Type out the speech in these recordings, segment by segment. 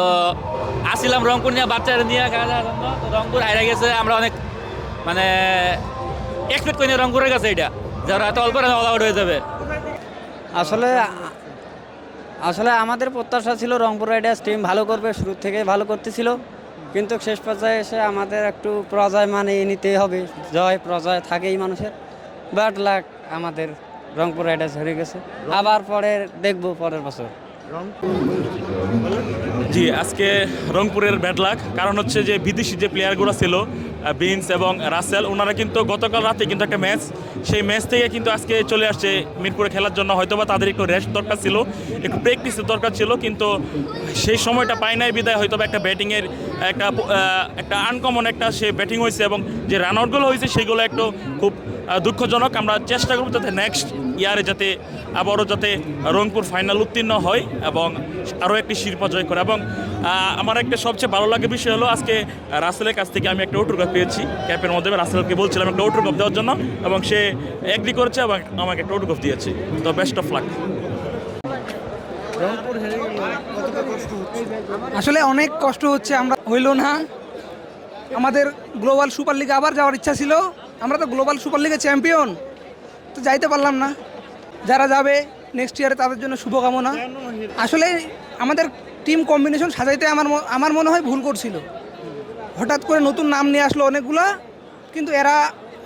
তো আসছিলাম রংপুর নিয়ে বাচ্চারা নিয়ে তো রংপুর হাইরা গেছে আমরা অনেক মানে এক্সপেক্ট করি না রংপুরের কাছে এটা। যারা এত অল্প রানে অল আউট হয়ে যাবে। আসলে আসলে আমাদের প্রত্যাশা ছিল রংপুর রাইডার্স টিম ভালো করবে শুরু থেকে ভালো করতেছিল। কিন্তু শেষ পর্যায়ে এসে আমাদের একটু পরাজয় মানিয়ে নিতে হবে। জয় পরাজয় থাকেই মানুষের। বাট লাক আমাদের রংপুর রাইডার্স হেরে গেছে। আবার পরে দেখব পরের বছর। জি আজকে রংপুরের ব্যাড লাক কারণ হচ্ছে যে বিদেশি যে প্লেয়ারগুলো ছিল বিনস এবং রাসেল, ওনারা কিন্তু গতকাল রাতে কিন্তু একটা ম্যাচ, সেই ম্যাচ থেকে কিন্তু আজকে চলে আসছে মিরপুরে খেলার জন্য। হয়তোবা তাদের একটু রেস্ট দরকার ছিল, একটু প্র্যাকটিসের দরকার ছিল, কিন্তু সেই সময়টা পায় নাই বিদায়। হয়তোবা একটা ব্যাটিংয়ের একটা একটা আনকমন একটা সে ব্যাটিং হয়েছে এবং যে রান আউটগুলো হয়েছে, সেগুলো একটু খুব দুঃখজনক। আমরা চেষ্টা করব যাতে নেক্সট ইয়ারে যাতে আবারও যাতে রংপুর ফাইনাল উত্তীর্ণ হয় এবং আরও একটি শিরোপা জয় করে। এবং আমার একটা সবচেয়ে ভালো লাগে বিষয় হলো, আজকে রাসেলের কাছ থেকে আমি একটা অটোগ্রাফ পেয়েছি। ক্যাপের মধ্যে রাসেলকে বলছিলাম একটা অটোগ্রাফ দেওয়ার জন্য এবং সে এগ্রি করেছে এবং আমাকে একটা অটোগ্রাফ দিয়েছে। তো বেস্ট অফ লাক আসলে অনেক কষ্ট হচ্ছে, আমরা হইল না। আমাদের গ্লোবাল সুপার লিগে আবার যাওয়ার ইচ্ছা ছিল। আমরা তো গ্লোবাল সুপার লিগে চ্যাম্পিয়ন তো যাইতে পারলাম না। যারা যাবে নেক্সট ইয়ারে তাদের জন্য শুভকামনা। আসলে আমাদের টিম কম্বিনেশন সাজাইতে আমার আমার মনে হয় ভুল করছিল। হঠাৎ করে নতুন নাম নিয়ে আসলো অনেকগুলা, কিন্তু এরা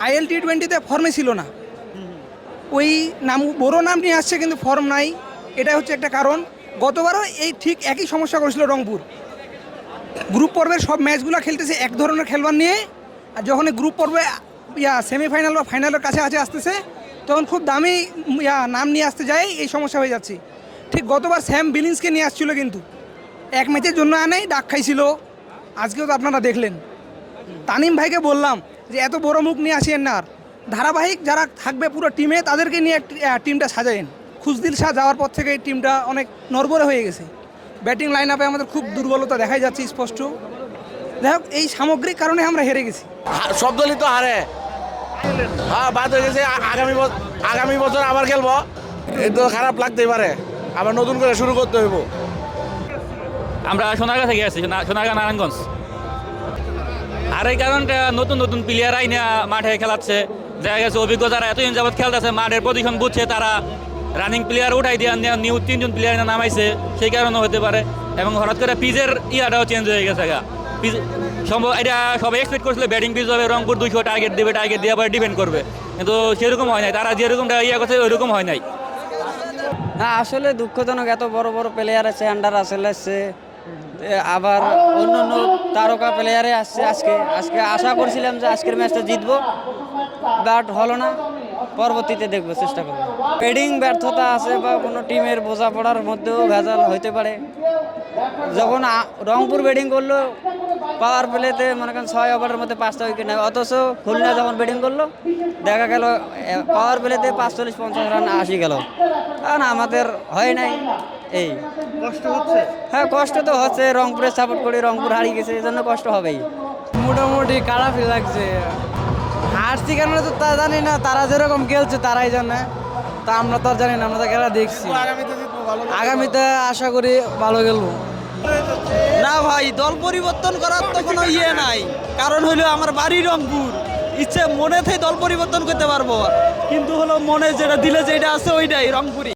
আইএল টি টোয়েন্টিতে ফর্মে ছিল না। ওই নাম, বড় নাম নিয়ে আসছে কিন্তু ফর্ম নাই। এটা হচ্ছে একটা কারণ। গতবারও এই ঠিক একই সমস্যা করেছিল রংপুর। গ্রুপ পর্বের সব ম্যাচগুলো খেলতেছে এক ধরনের খেলোয়াড় নিয়ে। আর যখন গ্রুপ পর্বে, ইয়া সেমিফাইনাল বা ফাইনালের কাছে আছে, আসতেছে, তখন খুব দামি, ইয়া, নাম নিয়ে আসতে যায়, এই সমস্যা হয়ে যাচ্ছে। ঠিক গতবার স্যাম বিলিন্সকে নিয়ে আসছিল কিন্তু। এক ম্যাচের জন্য আনেই, ডাক খাইছিল। আজকেও তো আপনারা দেখলেন। তানিম ভাইকে বললাম যে, এত বড় মুখ নিয়ে আসেন না আর ধারাবাহিক যারা থাকবে পুরো টিমে, তাদেরকে নিয়ে টিমটা সাজায়েন। খুশদিল শাহ যাওয়ার পর থেকে এই টিমটা অনেক নড়বড়ে হয়ে গেছে। ব্যাটিং লাইন আপে আমাদের খুব দুর্বলতা দেখাই যাচ্ছে স্পষ্ট। যাই হোক, এই সামগ্রিক কারণে আমরা হেরে গেছি। সব দলই তো হারে। হ্যাঁ বাদ হয়ে গেছে। আগামী আগামী বছর আবার খেলব। তো খারাপ লাগতেই পারে। আবার নতুন করে শুরু করতে হইব। আমরা সোনারগাঁ থেকে আসছি, সোনা- সোনারগাঁ নারায়ণগঞ্জ। আর এই কারণটা নতুন নতুন প্লেয়ার আইনে মাঠে খেলাচ্ছে। দেখা গেছে অভিজ্ঞ যারা এতদিন যাবৎ খেলতেছে, মাঠের পজিশন বুঝছে তারা রানিং প্লেয়ার উঠাই দিয়ে নিউ তিনজন প্লেয়ার নামাইছে, সেই কারণে হতে পারে। এবং হঠাৎ করে পিজের ইয়াটাও চেঞ্জ হয়ে গেছে গা। পিচ সম্ভব এটা সবাই এক্সপেক্ট করছিল ব্যাটিং পিচ হবে রংপুর দুইশো টার্গেট দেবে টার্গেট দিয়ে আবার ডিপেন্ড করবে। কিন্তু সেরকম হয় নাই, তারা যেরকমটা ইয়ে করছে, ওইরকম হয় নাই। হ্যাঁ আসলে দুঃখজনক, এত বড় বড় প্লেয়ার আছে আন্ডার আসলে আবার অন্য অন্য তারকা প্লেয়ারে আসছে আজকে। আজকে আশা করছিলাম যে আজকের ম্যাচটা জিতব ব্যাট হলো না। পরবর্তীতে দেখব, চেষ্টা করব। পেডিং ব্যর্থতা আছে বা কোনো টিমের বোঝাপড়ার মধ্যেও ভেজাল হইতে পারে। যখন রংপুর বেডিং করল পাওয়ার প্লেতে মনে করেন ছয় ওভারের মধ্যে পাঁচটা উইকেট নেয়। অথচ খুলনা যখন ব্যাটিং করল দেখা গেল পাওয়ার প্লেতে পাঁচচল্লিশ পঞ্চাশ রান আসি গেল। কারণ আমাদের হয় নাই। এই। কষ্ট হচ্ছে? হ্যাঁ কষ্ট তো হচ্ছে। রংপুরে সাপোর্ট করি রংপুর হারিয়ে গেছে এই জন্য কষ্ট হবেই। মোটামুটি খারাপই লাগছে। হারছি কেন তো তা জানি না। তারা যেরকম খেলছে তারাই জানে। তা আমরা তো আর জানি না আমরা তো খেলা দেখছি। আগামীতে আশা করি ভালো খেলব। না ভাই, দল পরিবর্তন করার তো কোনো ইয়ে নাই। কারণ হলো আমার বাড়ি রংপুর ইচ্ছে মনেতেই দল পরিবর্তন করতে পারব। কিন্তু হলো মনে যেটা দিলে যেটা আছে ওইটাই রংপুরই